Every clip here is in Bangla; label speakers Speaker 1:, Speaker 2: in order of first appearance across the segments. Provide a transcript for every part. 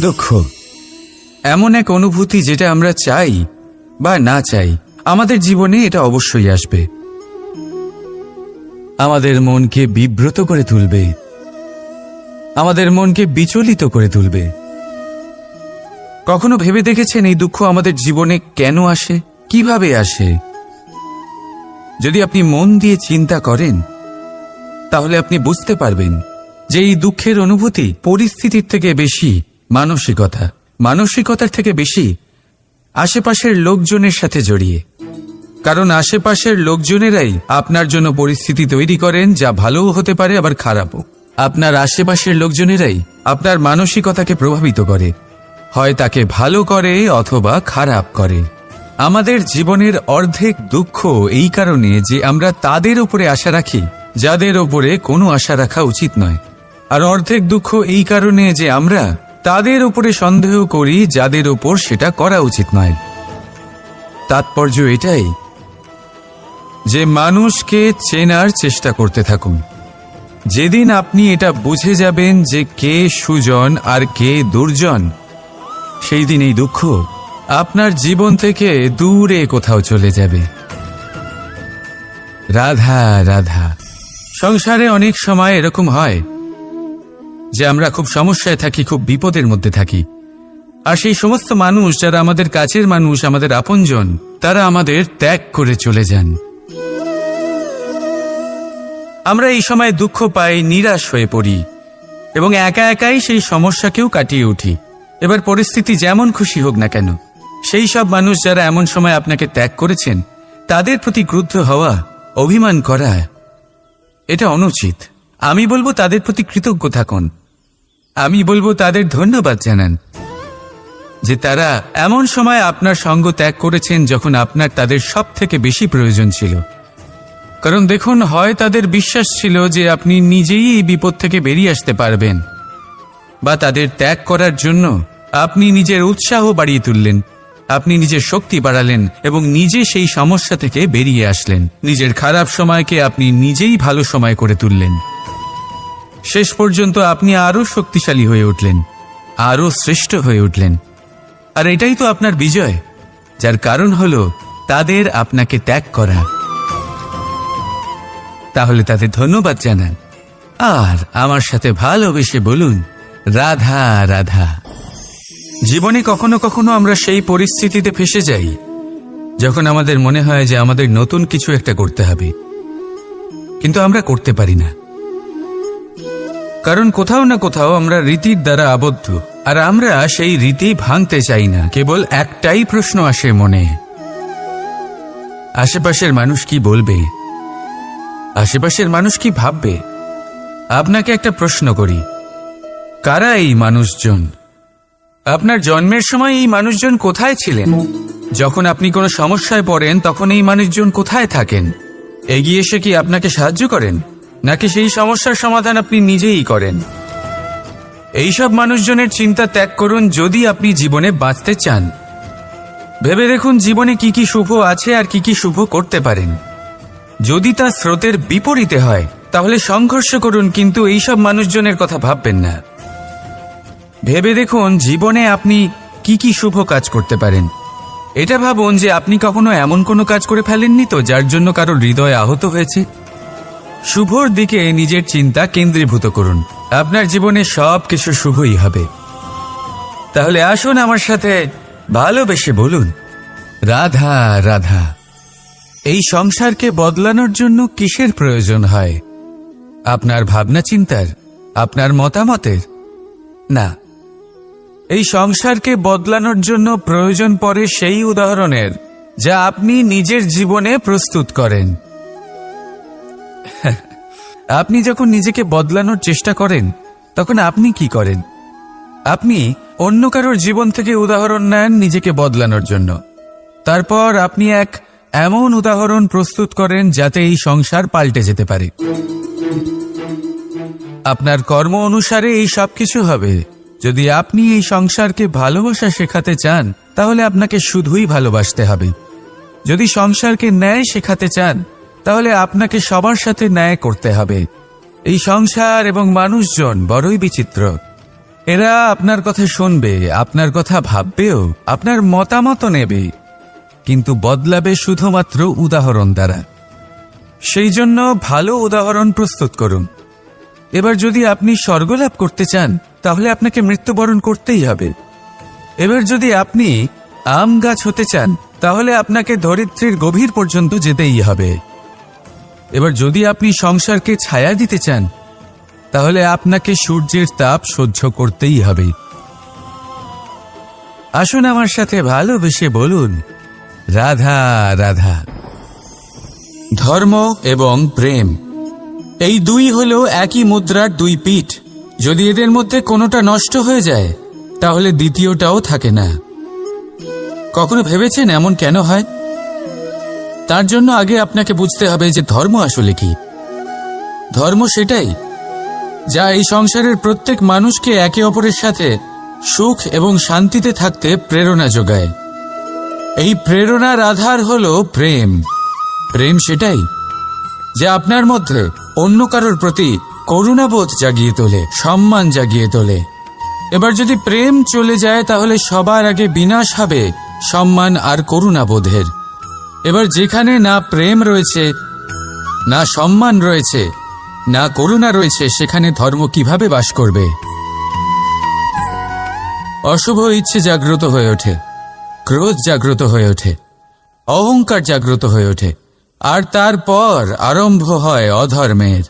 Speaker 1: দুঃখ। এমন এক অনুভূতি যেটা আমরা চাই বা না চাই, আমাদের জীবনে এটা অবশ্যই আসবে। আমাদের মনকে বিব্রত করে তুলবে। আমাদের মনকে বিচলিত করে তুলবে। কখনো ভেবে দেখেছেন এই দুঃখ আমাদের জীবনে কেন আসে? কীভাবে আসে? যদি আপনি মন দিয়ে চিন্তা করেন, তাহলে আপনি বুঝতে পারবেন যে এই দুঃখের অনুভূতি পরিস্থিতির থেকে বেশি মানসিকতা। মানসিকতার থেকে বেশি আশেপাশের লোকজনের সাথে জড়িয়ে। কারণ আশেপাশের লোকজনেরাই আপনার জন্য পরিস্থিতি তৈরি করেন যা ভালোও হতে পারে, আবার খারাপও। আপনার আশেপাশের লোকজনেরাই আপনার মানসিকতাকে প্রভাবিত করে। হয় তাকে ভালো করে অথবা খারাপ করে। আমাদের জীবনের অর্ধেক দুঃখ এই কারণে যে আমরা তাদের উপরে আশা রাখি, যাদের ওপরে কোনো আশা রাখা উচিত নয়। আর অর্ধেক দুঃখ এই কারণে যে আমরা তাদের উপরে সন্দেহ করি, যাদের উপর সেটা করা উচিত নয়। তাৎপর্য এটাই যে মানুষকে চেনার চেষ্টা করতে থাকুন। যেদিন আপনি এটা বুঝে যাবেন যে কে সুজন আর কে দুর্জন, সেই দিন এই দুঃখ আপনার জীবন থেকে দূরে কোথাও চলে যাবে। রাধা রাধা, সংসারে অনেক সময় এরকম হয় যে আমরা খুব সমস্যায় থাকি, খুব বিপদের মধ্যে থাকি। আর সেই সমস্ত মানুষ যারা আমাদের কাছের মানুষ, আমাদের আপনজন, তারা আমাদের ত্যাগ করে চলে যান। আমরা এই সময় দুঃখ পাই, নিরাশ হয়ে পড়ি, এবং একা একাই সেই সমস্যাকেও কাটিয়ে উঠি। এবার পরিস্থিতি যেমন খুশি হোক না কেন, সেই সব মানুষ যারা এমন সময় আপনাকে ত্যাগ করেছেন, তাদের প্রতি ক্রুদ্ধ হওয়া, অভিমান করা, এটা অনুচিত। আমি বলব তাদের প্রতি কৃতজ্ঞ থাকুন। আমি বলব তাদের ধন্যবাদ জানান, যে তারা এমন সময় আপনার সঙ্গ ত্যাগ করেছেন যখন আপনার তাদের সব থেকে বেশি প্রয়োজন ছিল। কারণ দেখুন, হয় তাদের বিশ্বাস ছিল যে আপনি নিজেই এই বিপদ থেকে বেরিয়ে আসতে পারবেন, বা তাদের ত্যাগ করার জন্য আপনি নিজের উৎসাহ বাড়িয়ে তুললেন, আপনি নিজের শক্তি বাড়ালেন এবং নিজে সেই সমস্যা থেকে বেরিয়ে আসলেন। নিজের খারাপ সময়কে আপনি নিজেই ভালো সময় করে তুললেন। শেষ পর্যন্ত আপনি আরও শক্তিশালী হয়ে উঠলেন, আরও শ্রেষ্ঠ হয়ে উঠলেন। আর এটাই তো আপনার বিজয়, যার কারণ হল তাদের আপনাকে ত্যাগ করা। তাহলে তাদের ধন্যবাদ জানান। আর আমার সাথে ভালোবেসে বলুন, রাধা রাধা। জীবনে কখনো কখনো আমরা সেই পরিস্থিতিতে ফেসে যাই, যখন আমাদের মনে হয় যে আমাদের নতুন কিছু একটা করতে হবে। কিন্তু আমরা করতে পারি না। কারণ কোথাও না কোথাও আমরা রীতির দ্বারা আবদ্ধ। আর আমরা সেই রীতি ভাঙতে চাই না, কেবল একটাই প্রশ্ন আসে মনে। আশেপাশের মানুষ কি বলবে? আশেপাশের মানুষ কি ভাববে? আপনাকে একটা প্রশ্ন করি। কারা এই মানুষজন? আপনার জন্মের সময় এই মানুষজন কোথায় ছিলেন? যখন আপনি কোনো সমস্যায় পড়েন, তখন এই মানুষজন কোথায় থাকেন? এগিয়ে এসে কি আপনাকে সাহায্য করেন? নাকি সেই সমস্যার সমাধান আপনি নিজেই করেন? এইসব মানুষজনের চিন্তা ত্যাগ করুন যদি আপনি জীবনে বাঁচতে চান। ভেবে দেখুন জীবনে কি কি শুভ আছে আর কি কি শুভ করতে পারেন। যদি তা স্রোতের বিপরীতে হয়, তাহলে সংঘর্ষ করুন, কিন্তু এইসব মানুষজনের কথা ভাববেন না। ভেবে দেখুন জীবনে আপনি কি কি শুভ কাজ করতে পারেন। এটা ভাবুন যে আপনি কখনো এমন কোনো কাজ করে ফেলেননি তো, যার জন্য কারও হৃদয় আহত হয়েছে? শুভর দিকে নিজের চিন্তা কেন্দ্রীভূত করুন। আপনার জীবনে সব কিছু শুভই হবে। তাহলে আসুন আমার সাথে ভালোবেসে বলুন, রাধা রাধা, এই সংসারকে বদলানোর জন্য কিসের প্রয়োজন হয়? আপনার ভাবনা চিন্তার, আপনার মতামতের? না। এই সংসারকে বদলানোর জন্য প্রয়োজন পড়ে সেই উদাহরণের, যা আপনি নিজের জীবনে প্রস্তুত করেন। আপনি যখন নিজেকে বদলানোর চেষ্টা করেন, তখন আপনি কি করেন? আপনি অন্য কারোর জীবন থেকে উদাহরণ নেন নিজেকে বদলানোর জন্য। তারপর আপনি এক এমন উদাহরণ প্রস্তুত করেন যাতে এই সংসার পাল্টে যেতে পারে। আপনার কর্ম অনুসারে এই সব কিছু হবে। যদি আপনি এই সংসারকে ভালোবাসা শেখাতে চান, তাহলে আপনাকে শুধুই ভালোবাসতে হবে। যদি সংসারকে ন্যায় শেখাতে চান তাহলে আপনাকে সবার সাথে ন্যায় করতে হবে। এই সংসার এবং মানুষজন বড়ই বিচিত্র। এরা আপনার কথা শুনবে, আপনার কথা ভাববেও, আপনার মতামত নেবে। কিন্তু বদলাবে শুধুমাত্র উদাহরণ দ্বারা। সেই জন্য ভালো উদাহরণ প্রস্তুত করুন। এবার যদি আপনি স্বর্গলাভ করতে চান, তাহলে আপনাকে মৃত্যুবরণ করতেই হবে। এবার যদি আপনি আম গাছ হতে চান, তাহলে আপনাকে ধরিত্রীর গভীর পর্যন্ত যেতেই হবে। এবার যদি আপনি সংসারকে ছায়া দিতে চান, তাহলে আপনাকে সূর্যের তাপ সহ্য করতেই হবে। আসুন আমার সাথে ভালোবেসে বলুন, রাধা রাধা। ধর্ম এবং প্রেম, এই দুই হলো একই মুদ্রার দুই পিঠ। যদি এদের মধ্যে কোনোটা নষ্ট হয়ে যায়, তাহলে দ্বিতীয়টাও থাকে না। কখনো ভেবেছেন এমন কেন হয়? তার জন্য আগে আপনাকে বুঝতে হবে যে ধর্ম আসলে কি। ধর্ম সেটাই, যা এই সংসারের প্রত্যেক মানুষকে একে অপরের সাথে সুখ এবং শান্তিতে থাকতে প্রেরণা যোগায়। এই প্রেরণার আধার হল প্রেম। প্রেম সেটাই, যে আপনার মধ্যে অন্য কারোর প্রতি করুণাবোধ জাগিয়ে তোলে, সম্মান জাগিয়ে তোলে। এবার যদি প্রেম চলে যায়, তাহলে সবার আগে বিনাশ হবে সম্মান আর করুণাবোধের। এবার যেখানে না প্রেম রয়েছে, না সম্মান রয়েছে, না করুণা রয়েছে, সেখানে ধর্ম কীভাবে বাস করবে? অশুভ ইচ্ছে জাগ্রত হয়ে ওঠে, ক্রোধ জাগ্রত হয়ে ওঠে, অহংকার জাগ্রত হয়ে ওঠে, আর তারপর আরম্ভ হয় অধর্মের।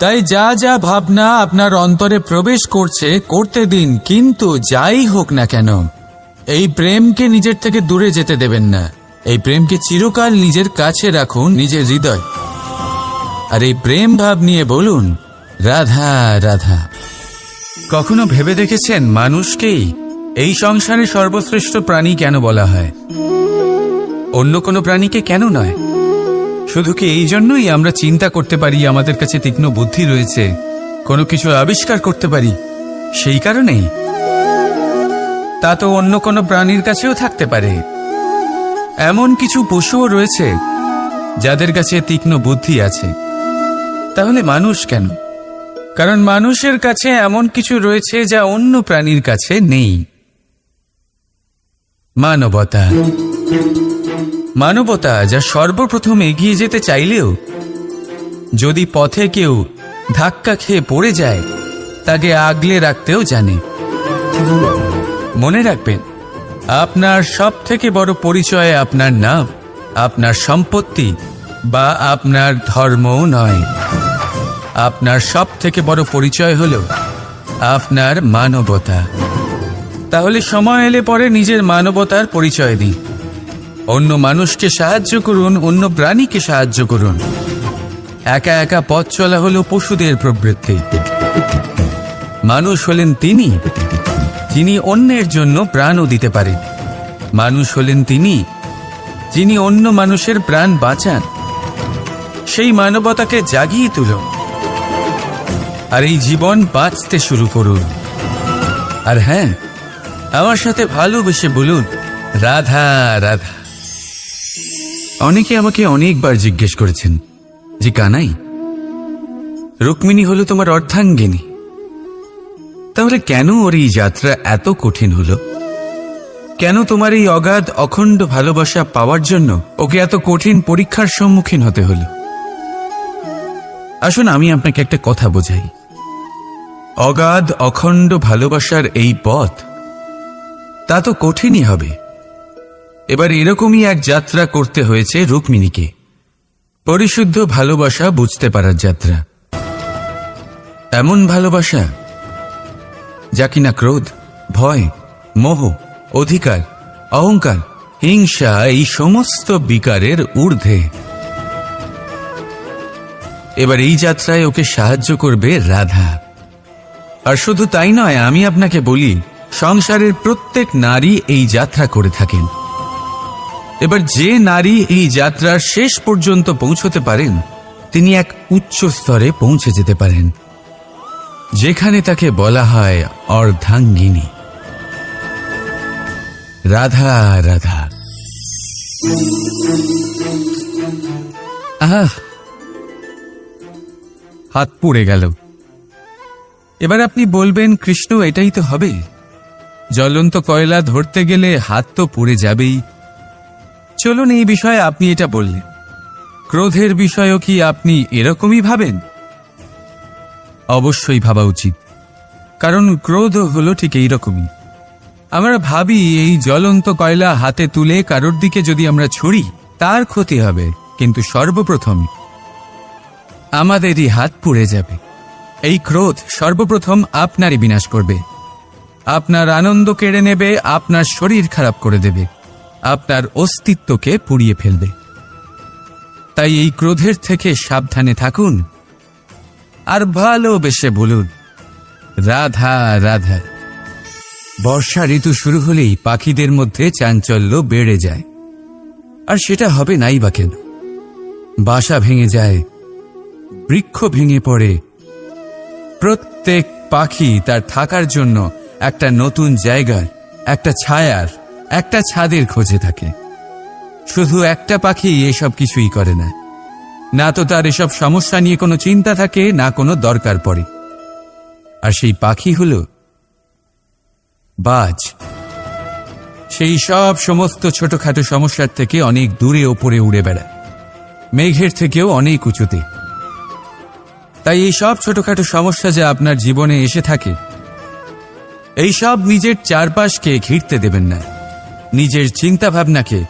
Speaker 1: তাই যা যা ভাবনা আপনার অন্তরে প্রবেশ করছে, করতে দিন, কিন্তু যাই হোক না কেন, এই প্রেমকে নিজের থেকে দূরে যেতে দেবেন না। এই প্রেমকে চিরকাল নিজের কাছে রাখুন নিজের হৃদয়। আর এই প্রেম ভাব নিয়ে বলুন, রাধা রাধা। কখনো ভেবে দেখেছেন মানুষকেই এই সংসারে সর্বশ্রেষ্ঠ প্রাণী কেন বলা হয়? অন্য কোনো প্রাণীকে কেন নয়? শুধু কি এই জন্যই আমরা চিন্তা করতে পারি, আমাদের কাছে তীক্ষ্ণ বুদ্ধি রয়েছে, কোনো কিছু আবিষ্কার করতে পারি, সেই কারণেই? তা তো অন্য কোনো প্রাণীর কাছেও থাকতে পারে। এমন কিছু পশুও রয়েছে যাদের কাছে তীক্ষ্ণ বুদ্ধি আছে। তাহলে মানুষ কেন? কারণ মানুষের কাছে এমন কিছু রয়েছে যা অন্য প্রাণীর কাছে নেই। মানবতা। মানবতা যা সর্বপ্রথম এগিয়ে যেতে চাইলেও, যদি পথে কেউ ধাক্কা খেয়ে পড়ে যায়, তাকে আগলে রাখতেও জানে। মনে রাখবেন আপনার সব থেকে বড় পরিচয় আপনার নাম, আপনার সম্পত্তি বা আপনার ধর্মও নয়। আপনার সব থেকে বড় পরিচয় হল আপনার মানবতা। তাহলে সময় এলে পরে নিজের মানবতার পরিচয় দিন। অন্য মানুষকে সাহায্য করুন, অন্য প্রাণীকে সাহায্য করুন। একা একা পথ চলা হলো পশুদের প্রবৃত্তি। মানুষ হলেন তিনি যিনি অন্যের জন্য প্রাণও দিতে পারেন। মানুষ হলেন তিনি, যিনি অন্য মানুষের প্রাণ বাঁচান। সেই মানবতাকে জাগিয়ে তুলুন। আর এই জীবন বাঁচতে শুরু করুন। আর হ্যাঁ আমার সাথে ভালোবেসে বলুন, রাধা রাধা। অনেকে আমাকে অনেকবার জিজ্ঞেস করেছেন যে কানাই, রুক্মিণী হলো তোমার অর্ধাঙ্গিনী। তাহলে কেন ওর এই যাত্রা এত কঠিন হলো? কেন তোমার এই অগাধ, অখণ্ড ভালোবাসা পাওয়ার জন্য ওকে এত কঠিন পরীক্ষার সম্মুখীন হতে হলো? আসুন, আমি আপনাকে একটা কথা বোঝাই। অগাধ, অখণ্ড ভালোবাসার এই পথ, তা তো কঠিনই হবে। এবার এরকমই এক যাত্রা করতে হয়েছে রুক্মিণীকে। পরিশুদ্ধ ভালোবাসা বুঝতে পারার যাত্রা। এমন ভালোবাসা যা কিনা ক্রোধ, ভয়, মোহ, অধিকার, অহংকার, হিংসা, এই সমস্ত বিকারের ঊর্ধ্বে। এবার এই যাত্রায় ওকে সাহায্য করবে রাধা। আর শুধু তাই নয়, আমি আপনাকে বলি, সংসারের প্রত্যেক নারী এই যাত্রা করে থাকেন। এবার যে নারী এই যাত্রার শেষ পর্যন্ত পৌঁছতে পারেন, তিনি এক উচ্চ স্তরে পৌঁছে যেতে পারেন। যেখানে তাকে বলা হয় অর্ধাঙ্গিনী। রাধা রাধা। আহ, হাত পুড়ে গেল। এবার আপনি বলবেন, কৃষ্ণ, এটাই তো হবে। জ্বলন্ত কয়লা ধরতে গেলে হাত তো পুড়ে যাবেই। চলুন এই বিষয়ে আপনি এটা বললেন। ক্রোধের বিষয়ও কি আপনি এরকমই ভাবেন? অবশ্যই ভাবা উচিত। কারণ ক্রোধ হলো ঠিক এই রকমই আমরা ভাবি এই জ্বলন্ত কয়লা হাতে তুলে কারোর দিকে যদি আমরা ছুড়ি তার ক্ষতি হবে, কিন্তু সর্বপ্রথম আমাদেরই হাত পুড়ে যাবে। এই ক্রোধ সর্বপ্রথম আপনারই বিনাশ করবে। আপনার আনন্দ কেড়ে নেবে, আপনার শরীর খারাপ করে দেবে, আপনার অস্তিত্বকে পুড়িয়ে ফেলবে। তাই এই ক্রোধের থেকে সাবধানে থাকুন আর ভালোবেসে বলুন, রাধা রাধা। বর্ষা ঋতু শুরু হলেই পাখিদের মধ্যে চাঞ্চল্য বেড়ে যায়। আর সেটা হবে নাই বা কেন? বাসা ভেঙে যায়, বৃক্ষ ভেঙে পড়ে। প্রত্যেক পাখি তার থাকার জন্য একটা নতুন জায়গার, একটা ছায়ার, একটা ছাদের খোঁজে থাকে। শুধু একটা পাখি এসব কিছুই করে না। না তো তার এসব সমস্যা নিয়ে কোনো চিন্তা থাকে, না কোনো দরকার পড়ে। আর সেই পাখি হল বাজ। সেই সব সমস্ত ছোটখাটো সমস্যার থেকে অনেক দূরে ওপরে উড়ে বেড়ায়। মেঘের থেকেও অনেক উঁচুতে। তাই এই সব ছোটখাটো সমস্যা যে আপনার জীবনে এসে থাকে, এই সব নিজের চারপাশকে ঘিরতে দেবেন না। নিজের চিন্তা ভাবনাকে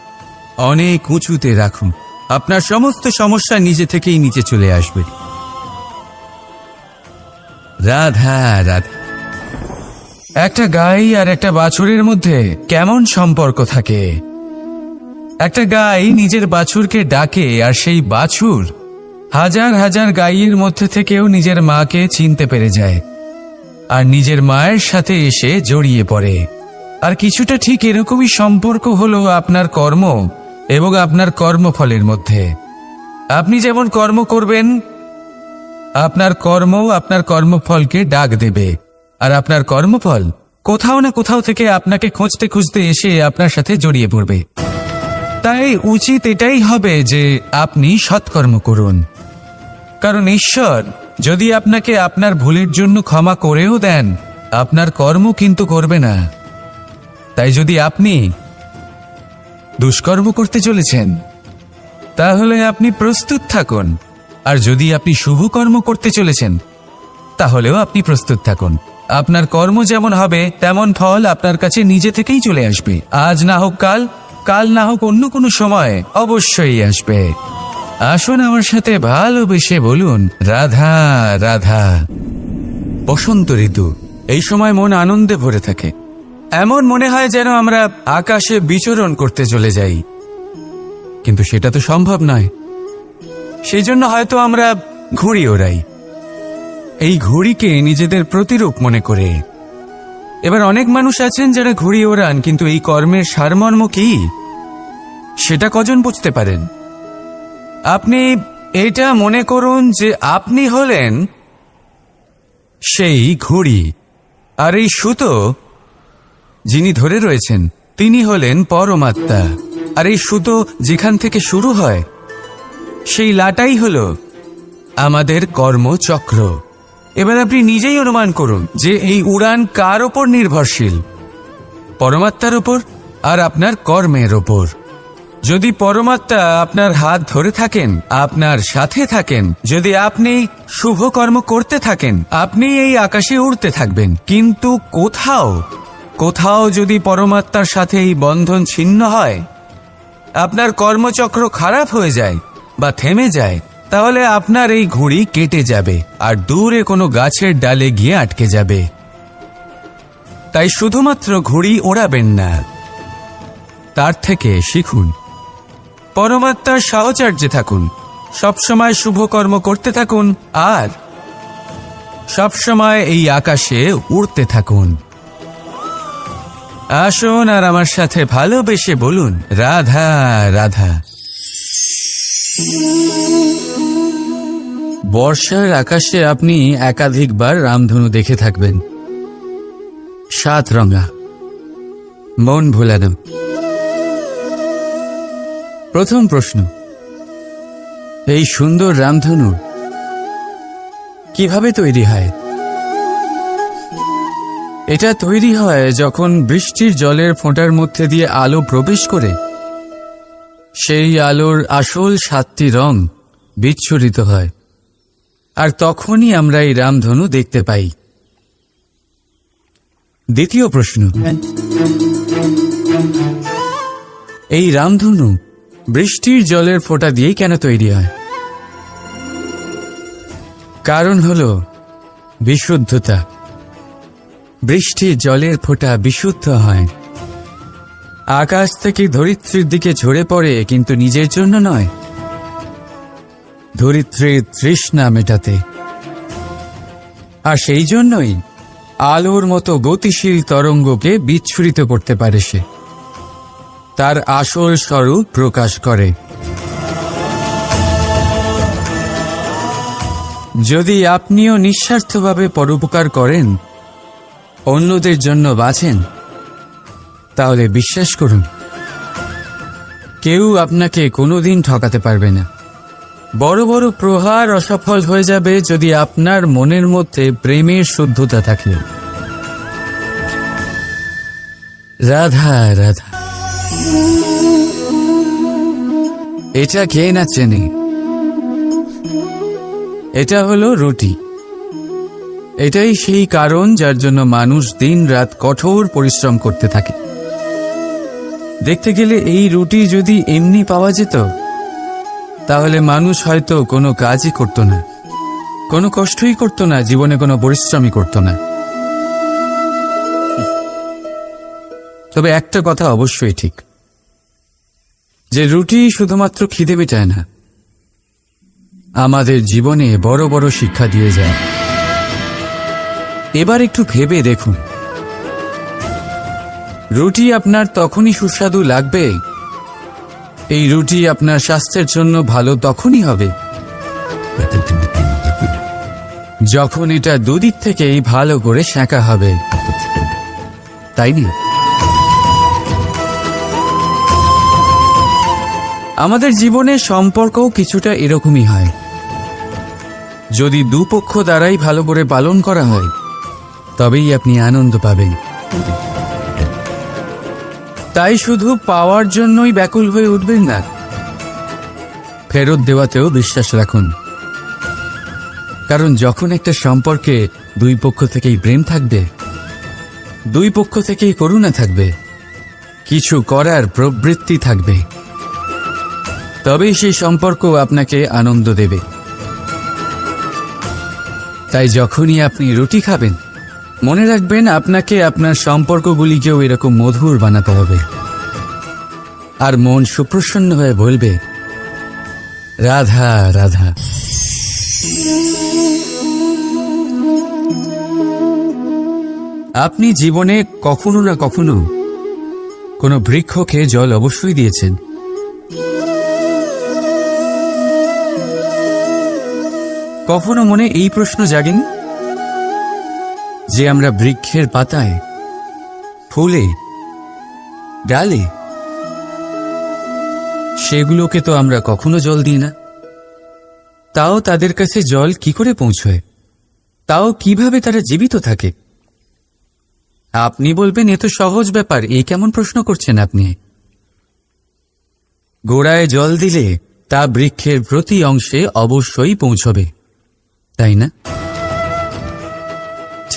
Speaker 1: অনেক উঁচুতে রাখুন। আপনার সমস্ত সমস্যা নিজে থেকেই নিচে চলে আসবে। রাধা রাধা। একটা গাই আর একটা বাছুরের মধ্যে কেমন সম্পর্ক থাকে? একটা গাই নিজের বাছুরকে ডাকে আর সেই বাছুর হাজার হাজার গাইয়ের মধ্যে থেকেও নিজের মাকে চিনতে পেরে যায়। আর নিজের মায়ের সাথে এসে জড়িয়ে পড়ে। আর কিছুটা ঠিক এরকমই সম্পর্ক হলো আপনার কর্ম এবং আপনার কর্মফলের মধ্যে। আপনি যেমন কর্ম করবেন, আপনার কর্ম আপনার কর্মফলকে ডাক দেবে। আর আপনার কর্মফল কোথাও না কোথাও থেকে আপনাকে খুঁজতে খুঁজতে এসে আপনার সাথে জড়িয়ে পড়বে। তাই উচিত এটাই হবে যে আপনি সৎকর্ম করুন। কারণ ঈশ্বর যদি আপনাকে আপনার ভুলের জন্য ক্ষমা করেও দেন, আপনার কর্ম কিন্তু করবে না। তাই যদি আপনি দুষ্কর্ম করতে চলেছেন। তাহলে আপনি প্রস্তুত থাকুন। আর যদি আপনি শুভ কর্ম করতে চলেছেন, তাহলেও আপনি প্রস্তুত থাকুন। আপনার কর্ম যেমন হবে, তেমন ফল আপনার কাছে নিজে থেকেই চলে আসবে। আজ না হোক কাল কাল না হোক অন্য কোনো সময় অবশ্যই আসবে। আসুন আমার সাথে ভালোবেসে বলুন, রাধা রাধা। বসন্ত ঋতু, এই সময় মন আনন্দে ভরে থাকে। এমন মনে হয় যেন আমরা আকাশে বিচরণ করতে চলে যাই। কিন্তু সেটা তো সম্ভব নয়। সেই জন্য হয়তো আমরা ঘুড়ি ওড়াই। এই ঘুড়িকে নিজেদের প্রতিরূপ মনে করে। এবার অনেক মানুষ আছেন যারা ঘুড়ি ওড়ান, কিন্তু এই কর্মের সারমর্ম কি? সেটা কজন বুঝতে পারেন? আপনি এটা মনে করুন যে আপনি হলেন সেই ঘুড়ি, আর এই সুতো যিনি ধরে রয়েছেন, তিনি হলেন পরমাত্মা। আর এই সুতো যেখান থেকে শুরু হয়, সেই লাটাই হল আমাদের কর্মচক্র। এবার আপনি নিজেই অনুমান করুন যে এই উড়ান কার ওপর নির্ভরশীল? পরমাত্মার ওপর আর আপনার কর্মের ওপর। যদি পরমাত্মা আপনার হাত ধরে থাকেন, আপনার সাথে থাকেন, যদি আপনি শুভ কর্ম করতে থাকেন, আপনি এই আকাশে উড়তে থাকবেন। কিন্তু কোথাও কোথাও যদি পরমাত্মার সাথে এই বন্ধন ছিন্ন হয়, আপনার কর্মচক্র খারাপ হয়ে যায় বা থেমে যায়, তাহলে আপনার এই ঘুড়ি কেটে যাবে আর দূরে কোনো গাছের ডালে গিয়ে আটকে যাবে। তাই শুধুমাত্র ঘুড়ি ওড়াবেন না, তার থেকে শিখুন। পরমাত্মার সাহচর্যে থাকুন, সবসময় শুভ কর্ম করতে থাকুন আর সবসময় এই আকাশে উড়তে থাকুন। আসুন আর আমার সাথে ভালোবেসে বলুন, রাধা রাধা। বর্ষার আকাশে আপনি একাধিকবার রামধনু দেখে থাকবেন। সাত রঙা। মন ভোলানো। প্রথম প্রশ্ন, এই সুন্দর রামধনু কীভাবে তৈরি হয়? এটা তৈরি হয় যখন বৃষ্টির জলের ফোঁটার মধ্যে দিয়ে আলো প্রবেশ করে। সেই আলোর আসল সাতটি রং বিচ্ছুরিত হয়। আর তখনই আমরা এই রামধনু দেখতে পাই। দ্বিতীয় প্রশ্ন। এই রামধনু বৃষ্টির জলের ফোঁটা দিয়েই কেন তৈরি হয়? কারণ হল বিশুদ্ধতা। বৃষ্টির জলের ফোঁটা বিশুদ্ধ হয়। আকাশ থেকে ধরিত্রীর দিকে ঝরে পড়ে কিন্তু নিজের জন্য নয়। ধরিত্রীর তৃষ্ণা মেটাতে। আর সেই জন্যই আলোর মতো গতিশীল তরঙ্গকে বিচ্ছুরিত করতে পারে সে। তার আসল স্বরূপ প্রকাশ করে। যদি আপনিও নিঃস্বার্থভাবে পরোপকার করেন অন্যদের জন্য বাঁচেন, তাহলে বিশ্বাস করুন, কেউ আপনাকে কোনোদিন ঠকাতে পারবে না। বড় বড় প্রহার অসফল হয়ে যাবে যদি আপনার মনের মধ্যে প্রেমের শুদ্ধতা থাকে। রাধা রাধা। এটা কে না চেনে? এটা হলো রুটি। এটাই সেই কারণ যার জন্য মানুষ দিন রাত কঠোর পরিশ্রম করতে থাকে। দেখতে গেলে এই রুটি যদি এমনি পাওয়া যেত, তাহলে মানুষ হয়তো কোনো কাজই করত না, কোনো কষ্টই করত না, জীবনে কোনো পরিশ্রমই করত না। তবে একটা কথা অবশ্যই ঠিক, যে রুটি শুধুমাত্র খিদে মেটায় না, আমাদের জীবনে বড় বড় শিক্ষা দিয়ে যায়। এবার একটু ভেবে দেখুন। রুটি আপনার তখনই সুস্বাদু লাগবে। এই রুটি আপনার স্বাস্থ্যের জন্য ভালো তখনই হবে। যখন এটা দুদিক থেকেই ভালো করে সেঁকা হবে। তাই না? আমাদের জীবনে সম্পর্কও কিছুটা এরকমই হয়। যদি দুপক্ষ দ্বারাই ভালো করে পালন করা হয় তবেই আপনি আনন্দ পাবেন। তাই শুধু পাওয়ার জন্যই ব্যাকুল হয়ে উঠবেন না। ফেরত দেওয়াতেও বিশ্বাস রাখুন। কারণ যখন একটা সম্পর্কে দুই পক্ষ থেকেই প্রেম থাকবে, দুই পক্ষ থেকেই করুণা থাকবে, কিছু করার প্রবৃত্তি থাকবে, তবেই সেই সম্পর্ক আপনাকে আনন্দ দেবে। তাই যখনই আপনি রুটি খাবেন মনে রাখবেন, আপনাকে আপনার সম্পর্কগুলিকেও এরকম মধুর বানাতে হবে। আর মন সুপ্রসন্ন হয়ে বলবে, রাধা রাধা। আপনি জীবনে কখনো না কখনো কোনো বৃক্ষকে জল অবশ্যই দিয়েছেন। কখনো মনে এই প্রশ্ন জাগেনি? যে আমরা বৃক্ষের পাতায়, ফুলে, ডালে, সেগুলোকে তো আমরা কখনো জল দিই না। তাও তাদের কাছে জল কি করে পৌঁছয়? তাও কীভাবে তারা জীবিত থাকে? আপনি বলবেন, এ তো সহজ ব্যাপার এই কেমন প্রশ্ন করছেন আপনি? গোড়ায় জল দিলে তা বৃক্ষের প্রতি অংশে অবশ্যই পৌঁছবে, তাই না?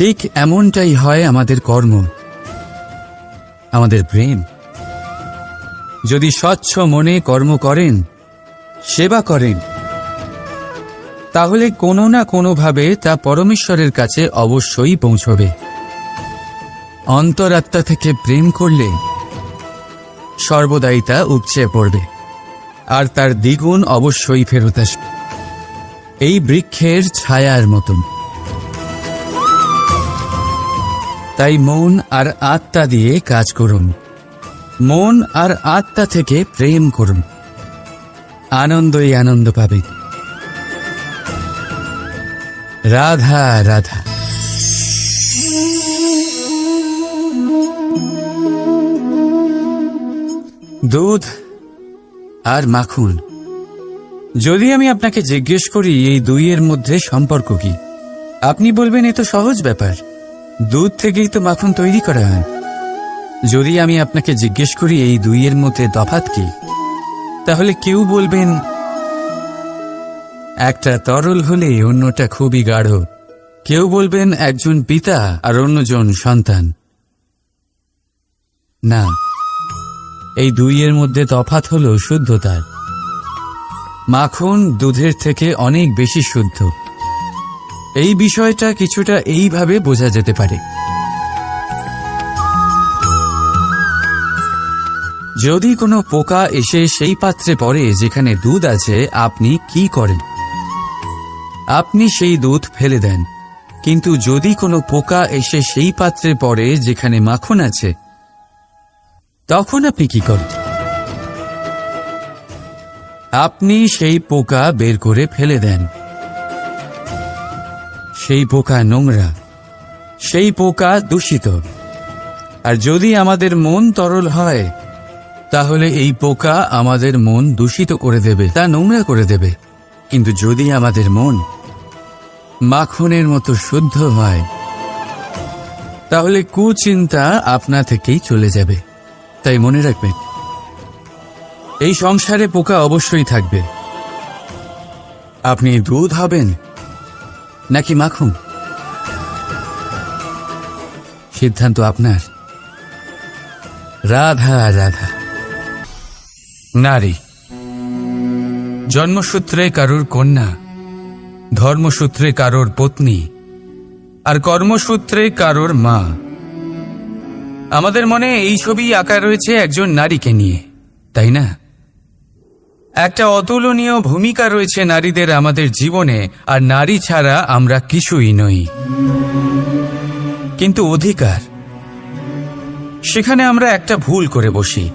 Speaker 1: ঠিক এমনটাই হয় আমাদের কর্ম, আমাদের প্রেম। যদি স্বচ্ছ মনে কর্ম করেন, সেবা করেন, তাহলে কোনো না কোনোভাবে তা পরমেশ্বরের কাছে অবশ্যই পৌঁছবে। অন্তরাত্মা থেকে প্রেম করলে সর্বদাই তা উপচে পড়বে, আর তার দ্বিগুণ অবশ্যই ফেরত আসবে। এই বৃক্ষের ছায়ার মতন। তাই মন আর আত্মা দিয়ে কাজ করুন। মন আর আত্মা থেকে প্রেম করুন। আনন্দই আনন্দ পাবে। রাধা রাধা। দুধ আর মাখন। যদি আমি আপনাকে জিজ্ঞেস করি, এই দুইয়ের মধ্যে সম্পর্ক কি? আপনি বলবেন, এ তো সহজ ব্যাপার। দুধ থেকেই তো মাখন তৈরি করা হয়। যদি আমি আপনাকে জিজ্ঞেস করি এই দুইয়ের মধ্যে তফাৎ কি, তাহলে কেউ বলবেন, একটা তরল হলে অন্যটা খুবই গাঢ়। কেউ বলবেন একজন পিতা আর অন্যজন সন্তান। না, এই দুইয়ের মধ্যে তফাৎ হল শুদ্ধতার। মাখন দুধের থেকে অনেক বেশি শুদ্ধ। এই বিষয়টা কিছুটা এইভাবে বোঝা যেতে পারে। যদি কোনো পোকা এসে সেই পাত্রে পড়ে যেখানে দুধ আছে, আপনি কি করেন? আপনি সেই দুধ ফেলে দেন। কিন্তু যদি কোনো পোকা এসে সেই পাত্রে পড়ে যেখানে মাখন আছে, তখন আপনি কি করেন? আপনি সেই পোকা বের করে ফেলে দেন। সেই পোকা নোংরা, সেই পোকা দূষিত। আর যদি আমাদের মন তরল হয়, তাহলে এই পোকা আমাদের মন দূষিত করে দেবে, তা নোংরা করে দেবে। কিন্তু যদি আমাদের মন মাখনের মতো শুদ্ধ হয়, তাহলে কুচিন্তা আপনা থেকেই চলে যাবে। তাই মনে রাখবেন, এই সংসারে পোকা অবশ্যই থাকবে। আপনি দুধ হবেন নাকি মাখুন সিদ্ধান্ত আপনার। রাধা রাধা। নারী। জন্মসূত্রে কারোর কন্যা, ধর্মসূত্রে কারোর পত্নী, আর কর্মসূত্রে কারোর মা। আমাদের মনে এই ছবি আঁকা রয়েছে একজন নারীকে নিয়ে, তাই না? একটা অতুলনীয় ভূমিকা রয়েছে নারীদের আমাদের জীবনে, আর নারী ছাড়া আমরা কিছুই নই। কিন্তু অধিকার। সেখানে আমরা একটা ভুল করে বসি।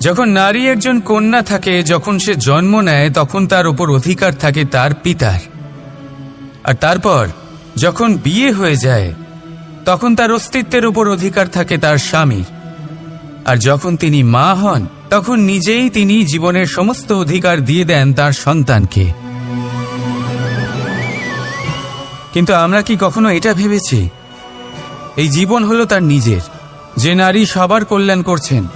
Speaker 1: যখন নারী একজন কন্যা থাকে, যখন সে জন্ম নেয়, তখন তার উপর অধিকার থাকে তার পিতার। আর তারপর, যখন বিয়ে হয়ে যায়, তখন তার অস্তিত্বের উপর অধিকার থাকে তার স্বামীর। আর যখন তিনি মা হন তখন নিজেই তিনি জীবনের সমস্ত অধিকার দিয়ে দেন তার সন্তানকে। কিন্তু আমরা কি কখনো এটা ভেবেছি? এই জীবন হলো তার নিজের। যে নারী সবার কল্যাণ করছেন,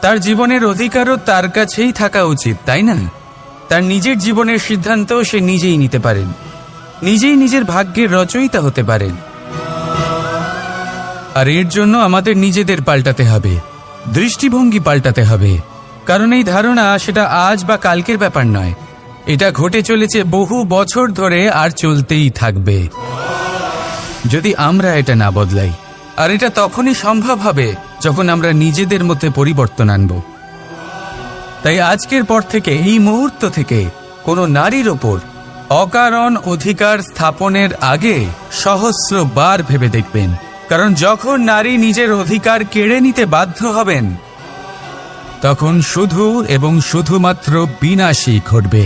Speaker 1: তার জীবনের অধিকারও তার কাছেই থাকা উচিত, তাই না? তার নিজের জীবনের সিদ্ধান্ত সে নিজেই নিতে পারেন। নিজেই নিজের ভাগ্যের রচয়িতা হতে পারেন। আর এর জন্য আমাদের নিজেদের পাল্টাতে হবে, দৃষ্টিভঙ্গি পাল্টাতে হবে। কারণ এই ধারণা সেটা আজ বা কালকের ব্যাপার নয়। এটা ঘটে চলেছে বহু বছর ধরে আর চলতেই থাকবে। যদি আমরা এটা না বদলাই, আর এটা তখনই সম্ভব হবে যখন আমরা নিজেদের মধ্যে পরিবর্তন আনব। তাই আজকের পর থেকে, এই মুহূর্ত থেকে কোনো নারীর ওপর অকারণ অধিকার স্থাপনের আগে সহস্র বার ভেবে দেখবেন। কারণ যখন নারী নিজের অধিকার কেড়ে নিতে বাধ্য হবেন তখন শুধু এবং শুধুমাত্র বিনাশই ঘটবে।